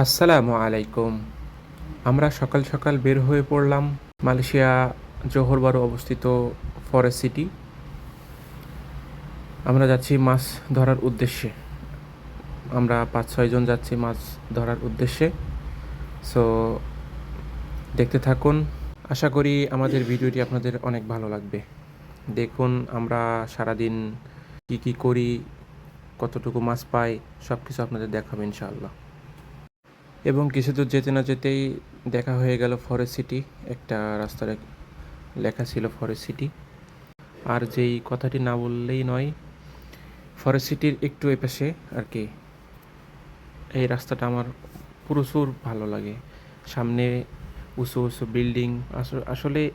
আসসালামু আলাইকুম। আমরা সকাল সকাল বের হয়ে পড়লাম মালয়েশিয়া জোহরবারু অবস্থিত ফরেস্ট সিটি। আমরা যাচ্ছি মাছ ধরার উদ্দেশ্যে। আমরা পাঁচ ছয়জন যাচ্ছি মাছ ধরার উদ্দেশ্যে। সো দেখতে থাকুন। আশা করি আমাদের ভিডিওটি আপনাদের অনেক ভালো লাগবে। দেখুন আমরা সারাদিন কী কী করি, কতটুকু মাছ পাই সব কিছু আপনাদের দেখাবো ইনশাআল্লাহ। এবং কিছু দূর যেতে না যেতেই দেখা হয়ে গেল ফরেস্ট সিটি একটা রাস্তার লেখা ছিল ফরেস্ট সিটি আর যেই কথাটি না বললেই নয় ফরেস্ট সিটির একটু এপাশে আর কি, এই রাস্তাটা আমার প্রচুর ভালো লাগে। সামনে উঁচু উঁচু বিল্ডিং আসলে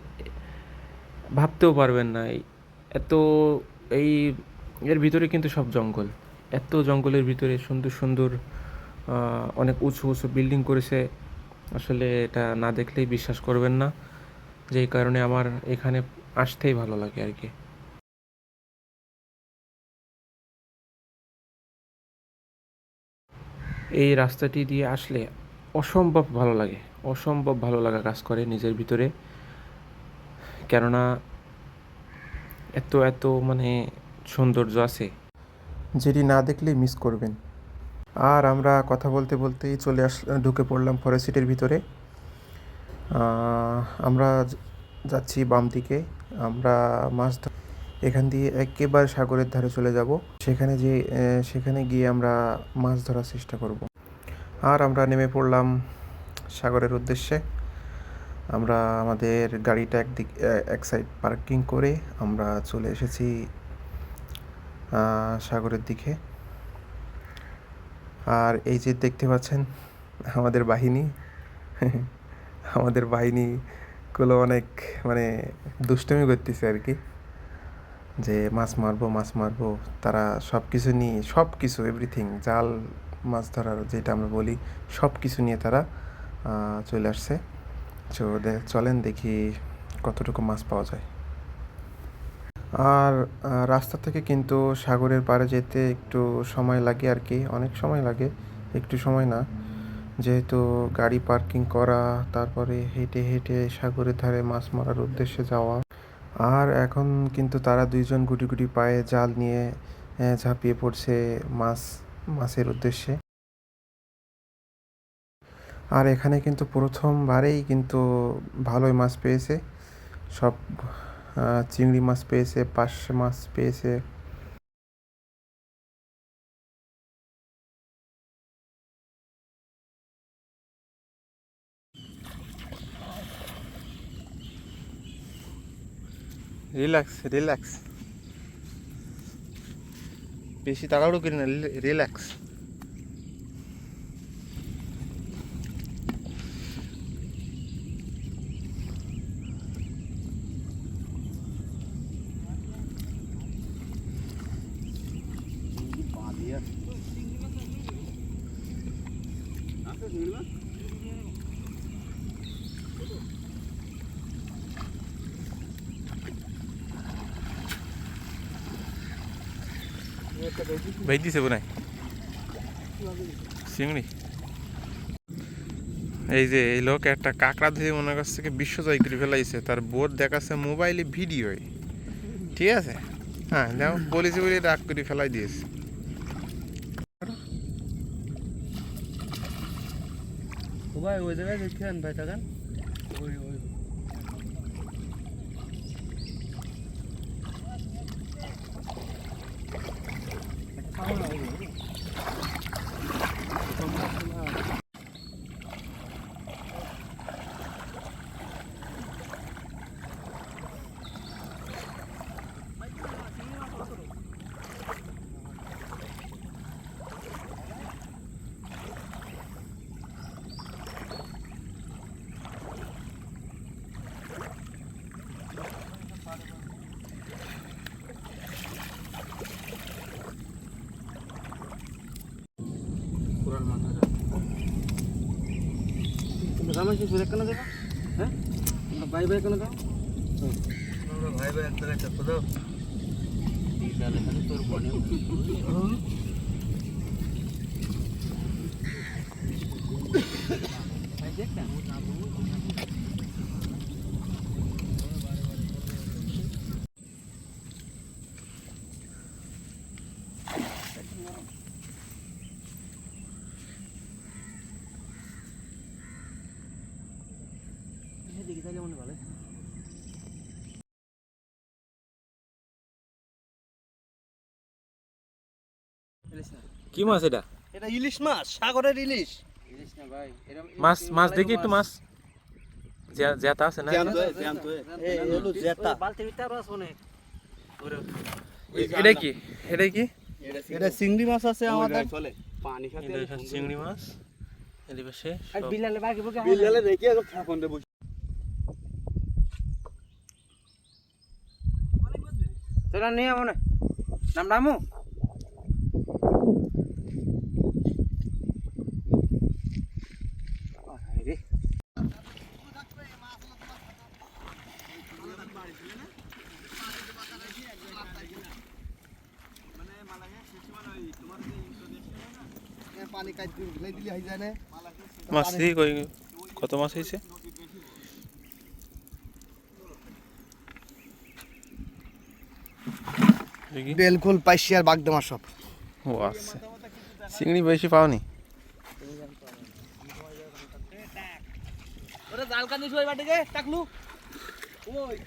ভাবতেও পারবেন না এত, এই, এর ভিতরে কিন্তু সব জঙ্গল। এত জঙ্গলের ভিতরে সুন্দর সুন্দর অনেক উঁচু উঁচু বিল্ডিং করেছে। আসলে এটা না দেখলেই বিশ্বাস করবেন না। যেই কারণে আমার এখানে আসতেই ভালো লাগে আর কি। এই রাস্তাটি দিয়ে আসলে অসম্ভব ভালো লাগে। অসম্ভব ভালো লাগা কাজ করে নিজের ভিতরে। কেননা এত এত মানে সৌন্দর্য আছে। যেটি না দেখলেই মিস করবেন। আর আমরা কথা বলতে বলতেই চলে আস, ঢুকে পড়লাম ফরেস্ট সিটির ভিতরে। আমরা যাচ্ছি বাম দিকে। আমরা মাছ এখান দিয়ে একেবারে সাগরের ধারে চলে যাব। সেখানে যে সেখানে গিয়ে আমরা মাছ ধরার চেষ্টা করব। আর আমরা নেমে পড়লাম সাগরের উদ্দেশ্যে। আমরা আমাদের গাড়িটা একদিক এক সাইড পার্কিং করে আমরা চলে এসেছি সাগরের দিকে। আর এই যে দেখতে পাচ্ছেন, আমাদের বাহিনী, আমাদের বাহিনীগুলো অনেক মানে দুষ্টমি করতেছে আর কি। যে মাছ মারবো মাছ মারবো, তারা সব কিছু নিয়ে সব কিছু এভরিথিং জাল, মাছ ধরার যেটা আমরা বলি সব কিছু নিয়ে তারা চলে আসছে। চলেন দেখি কতটুকু মাছ পাওয়া যায়। আর রাস্তা থেকে কিন্তু সাগরের পাড়ে যেতে একটু সময় লাগে আর কি। অনেক সময় লাগে, একটু সময় না। যেহেতু গাড়ি পার্কিং করা, তারপরে হেঁটে হেঁটে সাগরের ধারে মাছ মারার উদ্দেশ্যে যাওয়া। আর এখন কিন্তু তারা দুইজন গুটি গুটি পায়ে জাল নিয়ে ঝাঁপিয়ে পড়ছে মাছ, মাছের উদ্দেশ্যে। আর এখানে কিন্তু প্রথমবারেই কিন্তু ভালোই মাছ পেয়েছে। সব চিংড়ি মাছ পেয়েছে পার্শে মাছ পেয়েছে। রিল্যাক্স রিল্যাক্স বেশি তাড়াহুড়ো করি না রিল্যাক্স ভেজ দিছে বোনাই। চিংড়ি। এই যে এই লোক একটা কাঁকড়া ধরে মনে করছে কি বিশ্ব জয় করে ফেলাইছে। তার বোর্ড দেখাচ্ছে মোবাইলে ভিডিও ঠিক আছে? হ্যাঁ দেখো বলেছি বলে রাগ করে ফেলাই দিয়েছে ও ভাই ওই জায়গায় দেখছেন ভাই থাকেন ওই ওই পুরান রামাইছি সুরে কেন দেবা? হ্যাঁ? ভাই ভাই কেন দাও? ভাই ভাই একটা খালি তোর বনে ভাই দেখ না দেখি তাহলে মনে ভালো কি মাছ এটা? এটা ইলিশ মাছ সাগরের ইলিশ। ইলিশ না ভাই এরকম মাছ মাছ দেখি একটু মাছ। জেতা আছে না? এটা কি? এটা কি? এটা চিংড়ি মাছ আছে আমাদের। চলে। পানি খাতে চিংড়ি মাছ। এর পাশে বিলালে বাকি বুকে বিল্লালে রেখে এখন থাকুন দেবো তোরা নিয়ে মনে নাম নামু রে পানি কাট দিলে দিলে হয়ে যায় না মাছ দিয়ে কই কত মাছ হয়েছে? বেলকুল পাইছি আর বাগদামা সব। ও আচ্ছা। চিংড়ি বেশি পাওনি? ওরে জাল কানি শুই বাটিকে টাকলু। ওই।